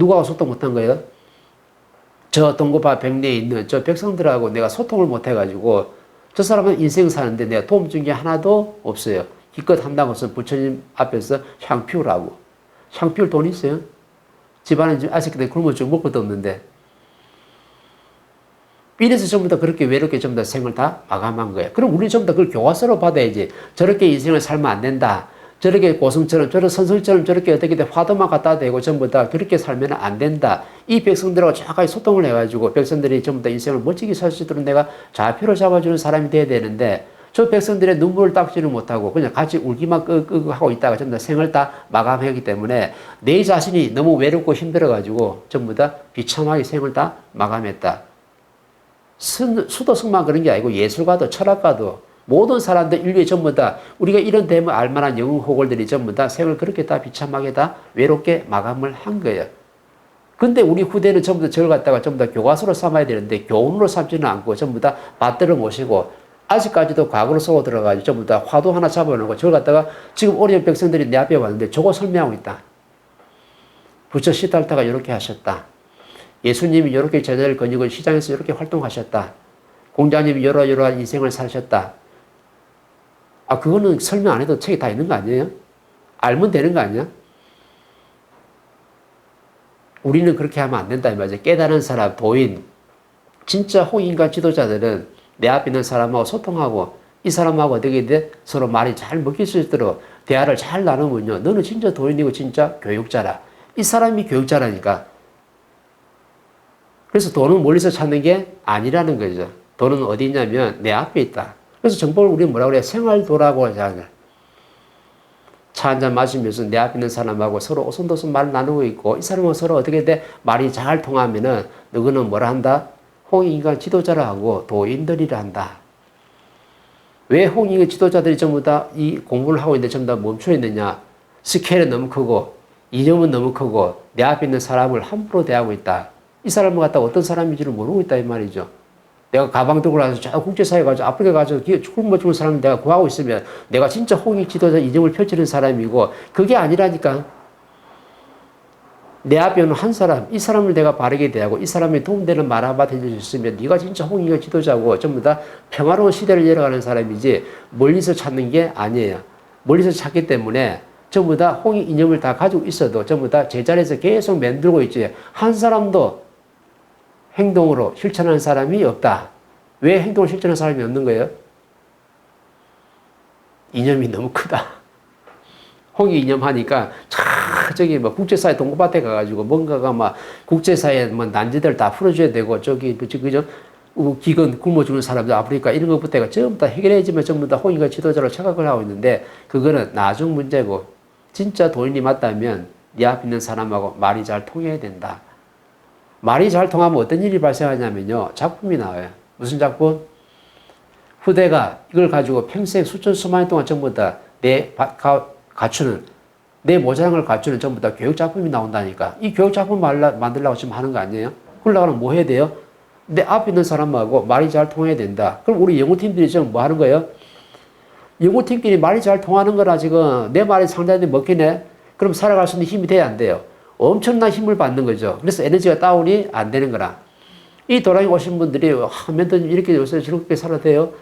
누가 소통 못한 거예요? 저 동고파 백내에 있는 저 백성들하고 내가 소통을 못 해가지고 저 사람은 인생 사는데 내가 도움 준 게 하나도 없어요. 기껏 한다고 해서 부처님 앞에서 향 피우라고. 향 피울 돈 있어요? 집안에 지금 아직까지 굶어 죽을 먹을 것도 없는데. 이래서 전부 다 그렇게 외롭게 전부 다 생을 다 마감한 거예요. 그럼 우리 전부 다 그걸 교과서로 받아야지. 저렇게 인생을 살면 안 된다. 저렇게 고승처럼 저런 선술처럼 저렇게 어떻게 돼 화도만 갖다 대고 전부 다 그렇게 살면 안 된다. 이 백성들하고 정확하게 소통을 해가지고 백성들이 전부 다 인생을 멋지게 살 수 있도록 내가 좌표를 잡아주는 사람이 돼야 되는데 저 백성들의 눈물을 닦지를 못하고 그냥 같이 울기만 끄끄 하고 있다가 전부 다 생을 다 마감하기 때문에 내 자신이 너무 외롭고 힘들어가지고 전부 다 비참하게 생을 다 마감했다. 수- 수도승만 그런 게 아니고 예술가도 철학가도 모든 사람들 인류의 전부 다 우리가 이런 되면 알만한 영웅 호걸들이 전부 다 생을 그렇게 다 비참하게 다 외롭게 마감을 한 거예요. 근데 우리 후대는 전부 다 저걸 갖다가 전부 다 교과서로 삼아야 되는데 교훈으로 삼지는 않고 전부 다 받들어 모시고 아직까지도 과거로 쏘고 들어가지고 전부 다 화도 하나 잡아놓고 저걸 갖다가 지금 어려운 백성들이 내 앞에 왔는데 저거 설명하고 있다. 부처 시달타가 이렇게 하셨다. 예수님이 이렇게 제자를 거니고 시장에서 이렇게 활동하셨다. 공자님이 여러 여러한 인생을 사셨다. 아, 그거는 설명 안 해도 책에 다 있는 거 아니에요? 알면 되는 거 아니야? 우리는 그렇게 하면 안 된다 이 말이죠. 깨달은 사람, 도인, 진짜 호인과 지도자들은 내 앞에 있는 사람하고 소통하고 이 사람하고 어떻게 돼? 서로 말이 잘 먹힐 수 있도록 대화를 잘 나누면요. 너는 진짜 도인이고 진짜 교육자라. 이 사람이 교육자라니까. 그래서 돈은 멀리서 찾는 게 아니라는 거죠. 돈은 어디 있냐면 내 앞에 있다. 그래서 정법을 우리는 뭐라 그래요? 생활도라고 하잖아요. 차 한잔 마시면서 내 앞에 있는 사람하고 서로 오손도손 말 나누고 있고 이 사람하고 서로 어떻게 돼? 말이 잘 통하면은 너는 뭐라 한다? 홍익인간 지도자라 하고 도인들이라 한다. 왜 홍익의 지도자들이 전부 다 이 공부를 하고 있는데 전부 다 멈춰 있느냐? 스케일은 너무 크고 이념은 너무 크고 내 앞에 있는 사람을 함부로 대하고 있다. 이 사람을 갖다 어떤 사람인지를 모르고 있다 이 말이죠. 내가 가방 들고 나서 저 국제사회 가서 아프리카 가서 굶어 죽은 사람을 내가 구하고 있으면 내가 진짜 홍익 지도자 이념을 펼치는 사람이고 그게 아니라니까. 내 앞에 있는 한 사람, 이 사람을 내가 바르게 대하고 이 사람이 도움되는 말 한마디 있으면 네가 진짜 홍익의 지도자고 전부 다 평화로운 시대를 열어가는 사람이지 멀리서 찾는 게 아니에요. 멀리서 찾기 때문에 전부 다 홍익 이념을 다 가지고 있어도 전부 다 제자리에서 계속 만들고 있지. 한 사람도 행동으로 실천하는 사람이 없다. 왜 행동을 실천하는 사람이 없는 거예요? 이념이 너무 크다. 홍익 이념 하니까 차 저기 뭐 국제사회 동고밭에 가가지고 뭔가가 막 국제사회 뭐 난제들 다 풀어줘야 되고 저기 그죠 그죠 어, 기근 굶어 죽는 사람들 아프리카 이런 것부터가 전부 다 해결해지면 전부 다 홍익의 지도자로 착각을 하고 있는데 그거는 나중 문제고 진짜 도인이 맞다면 네 앞에 있는 사람하고 말이 잘 통해야 된다. 말이 잘 통하면 어떤 일이 발생하냐면요 작품이 나와요. 무슨 작품? 후대가 이걸 가지고 평생 수천 수만 년 동안 전부 다 내 갖추는 내 모자랑을 갖추는 전부 다 교육 작품이 나온다니까. 이 교육 작품 말라, 만들려고 지금 하는 거 아니에요? 그러려면 뭐 해야 돼요? 내 앞에 있는 사람하고 말이 잘 통해야 된다. 그럼 우리 연구팀들이 지금 뭐 하는 거예요? 연구팀끼리 말이 잘 통하는 거라 지금 내 말이 상대한테 먹히네? 그럼 살아갈 수 있는 힘이 돼야 안 돼요. 엄청난 힘을 받는 거죠. 그래서 에너지가 다운이 안 되는 거라. 이 도랑이 오신 분들이 하면도 이렇게 요새 즐겁게 살아도 돼요.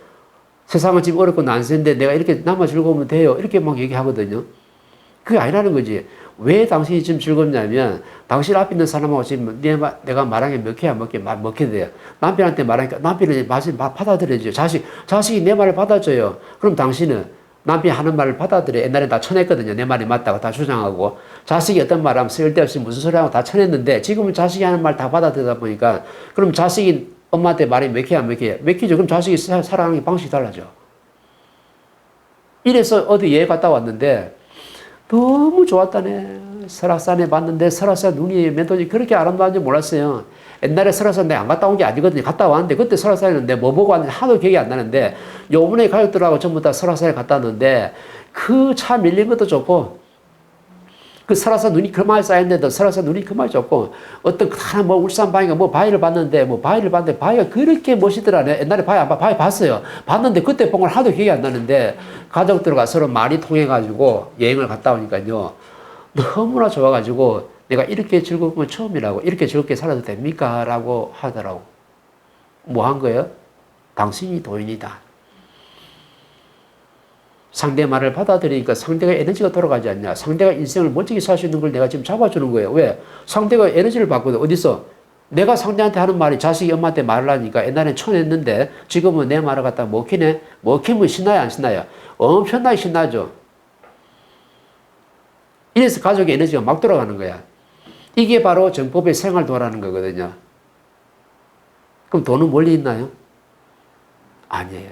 세상은 지금 어렵고 난세인데 내가 이렇게 남아 즐거우면 돼요. 이렇게 막 얘기하거든요. 그게 아니라는 거지. 왜 당신이 지금 즐겁냐면 당신 앞에 있는 사람하고 지금 내, 내가 말하는 게 먹혀야 먹게 말 먹게 돼요. 남편한테 말하니까 남편이 맛을 받아들여줘요. 자식 자식이 내 말을 받아줘요. 그럼 당신은 남편이 하는 말을 받아들여. 옛날에 다 쳐냈거든요. 내 말이 맞다고 다 주장하고 자식이 어떤 말 하면 쓸데없이 무슨 소리 하고 다 쳐냈는데 지금은 자식이 하는 말 다 받아들이다 보니까 그럼 자식이 엄마한테 말이 먹혀야 먹혀야 먹히죠. 그럼 자식이 살아가는 방식이 달라져. 이래서 어디 여행 갔다 왔는데 너무 좋았다네. 설악산에 봤는데 설악산 눈이 멘토지 그렇게 아름다운지 몰랐어요. 옛날에 설악산 내가 안 갔다 온 게 아니거든요. 갔다 왔는데 그때 설악산이었는데 뭐 보고 왔는지 하도 기억이 안 나는데 요번에 가족들하고 전부 다 설악산에 갔다 왔는데 그 차 밀린 것도 좋고 그 설악산 눈이 그만 쌓였는데도 설악산 눈이 그만 좋고 어떤 하나 뭐 울산 바위가 뭐 바위를 봤는데 뭐 바위를 봤는데 바위가 그렇게 멋있더라네. 옛날에 바위 안 봐, 바위 봤어요. 봤는데 그때 본 걸 하도 기억이 안 나는데 가족들과 서로 말이 통해 가지고 여행을 갔다 오니까요. 너무나 좋아가지고 내가 이렇게 즐거운 건 처음이라고 이렇게 즐겁게 살아도 됩니까? 라고 하더라고. 뭐 한 거예요? 당신이 도인이다. 상대 말을 받아들이니까 상대가 에너지가 돌아가지 않냐. 상대가 인생을 멋지게 살 수 있는 걸 내가 지금 잡아주는 거예요. 왜? 상대가 에너지를 받거든. 어디서? 내가 상대한테 하는 말이 자식이 엄마한테 말을 하니까 옛날엔 쳐냈는데 지금은 내 말을 갖다 먹히네? 먹히면 신나요? 안 신나요? 엄청나게 신나죠. 이래서 가족의 에너지가 막 돌아가는 거야. 이게 바로 정법의 생활도라는 거거든요. 그럼 돈은 멀리 있나요? 아니에요.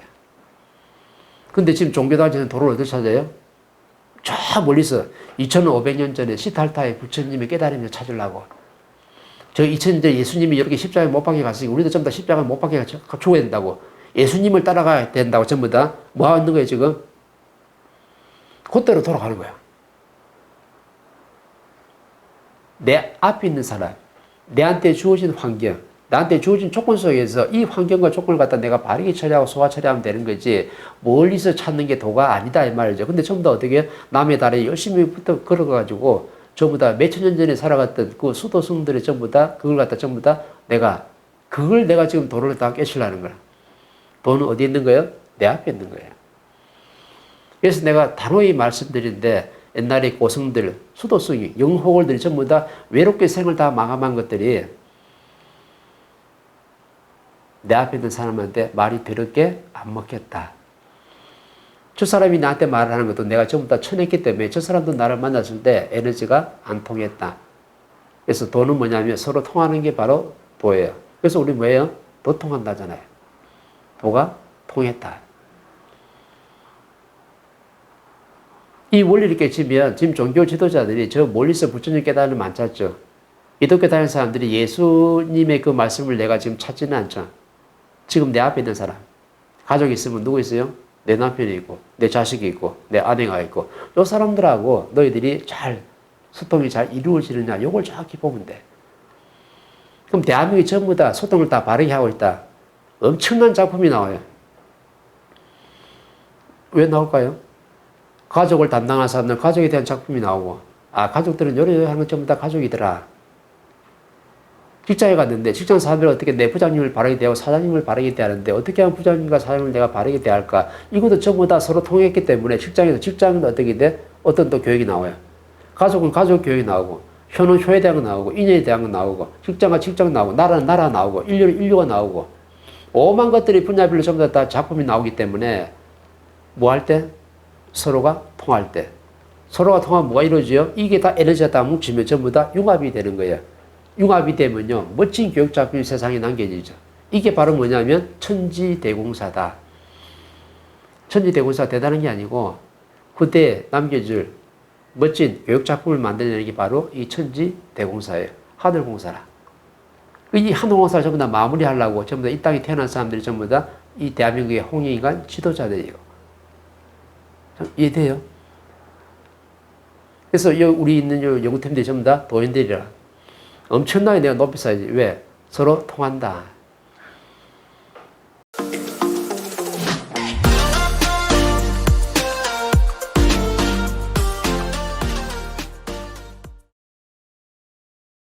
근데 지금 종교단체는 도를 어디서 찾아요? 저 멀리서 2500년 전에 시탈타의 부처님의 깨달음을 찾으려고. 저 2000년 전에 예수님이 이렇게 십자가에 못 박혀 갔으니 우리도 전부 다 십자가에 못 박혀 죽어야 된다고. 예수님을 따라가야 된다고 전부 다. 뭐 하는 거예요, 지금? 그대로 돌아가는 거야. 내 앞에 있는 사람, 내한테 주어진 환경, 나한테 주어진 조건 속에서 이 환경과 조건을 갖다 내가 바르게 처리하고 소화 처리하면 되는 거지 멀리서 찾는 게 도가 아니다 이 말이죠. 근데 전부 다 어떻게 남의 달에 열심히 부터 걸어가지고 전부 다 몇천 년 전에 살아갔던 그 수도승들이 전부 다 그걸 갖다 전부 다 내가 그걸 내가 지금 도를 다 깨치려는 거야. 돈은 어디 있는 거예요? 내 앞에 있는 거예요. 그래서 내가 단호히 말씀드린데 옛날에 고승들, 수도승이, 영호걸들이 전부 다 외롭게 생을 다 마감한 것들이 내 앞에 있는 사람한테 말이 더럽게 안 먹겠다. 저 사람이 나한테 말을 하는 것도 내가 전부 다 쳐냈기 때문에 저 사람도 나를 만났을 때 에너지가 안 통했다. 그래서 도는 뭐냐면 서로 통하는 게 바로 도예요. 그래서 우리 뭐예요? 도 통한다잖아요. 도가 통했다. 이 원리를 깨치면 지금 종교 지도자들이 저 멀리서 부처님 깨달음을 안 찾죠. 기독교 다니는 사람들이 예수님의 그 말씀을 내가 지금 찾지는 않죠. 지금 내 앞에 있는 사람. 가족이 있으면 누구 있어요? 내 남편이 있고, 내 자식이 있고, 내 아내가 있고, 요 사람들하고 너희들이 잘, 소통이 잘 이루어지느냐, 요걸 정확히 보면 돼. 그럼 대한민국이 전부 다 소통을 다 바르게 하고 있다. 엄청난 작품이 나와요. 왜 나올까요? 가족을 담당한 사람들 가족에 대한 작품이 나오고, 아, 가족들은 요래 하는 건 전부 다 가족이더라. 직장에 갔는데 직장 사람들은 어떻게 내 부장님을 바르게 대하고 사장님을 바르게 대하는데 어떻게 하면 부장님과 사장님을 내가 바르게 대할까? 이것도 전부 다 서로 통했기 때문에 직장에서 직장은 어떻게 돼? 어떤 또 교육이 나와요. 가족은 가족 교육이 나오고 효는 효에 대한 거 나오고 인연에 대한 거 나오고 직장과 직장 나오고 나라는 나라 나오고 인류는 인류가 나오고 오만 것들이 분야별로 전부 다 작품이 나오기 때문에 뭐 할 때? 서로가 통할 때. 서로가 통하면 뭐가 이루어져요? 이게 다 에너지가 다 뭉치면 전부 다 융합이 되는 거예요. 융합이 되면요, 멋진 교육 작품이 세상에 남겨지죠. 이게 바로 뭐냐면 천지대공사다. 천지대공사 대단한 게 아니고 그때 남겨줄 멋진 교육 작품을 만들어내는 게 바로 이 천지대공사예요. 하늘공사라. 이 하늘공사를 전부 다 마무리하려고 전부 다 이 땅에 태어난 사람들이 전부 다 이 대한민국의 홍익인간 지도자들이에요. 이해돼요? 그래서 우리 있는 연구팀들이 전부 다 도인들이라. 엄청나게 내가 높이 쌓야지. 왜? 서로 통한다.